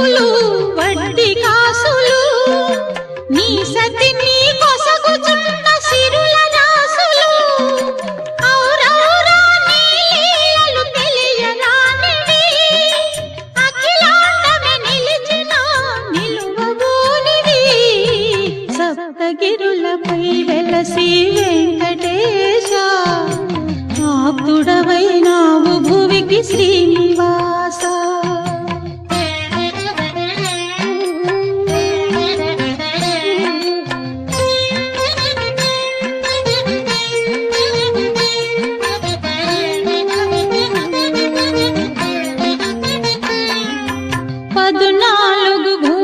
కాసులు వడ్డీ కాసులు. నీ సతి నీ కొసగుచున్న సిరుల రాసులు ఔరౌరా నీ లీలలు తెలియరానివి అఖిలాండమే నిలిచిన నిలువబోనివి సప్తగిరులపై వెలసి వెంకటేశ. ఆప్తుడవైనావు భువికి శ్రీ मधुना लोग भू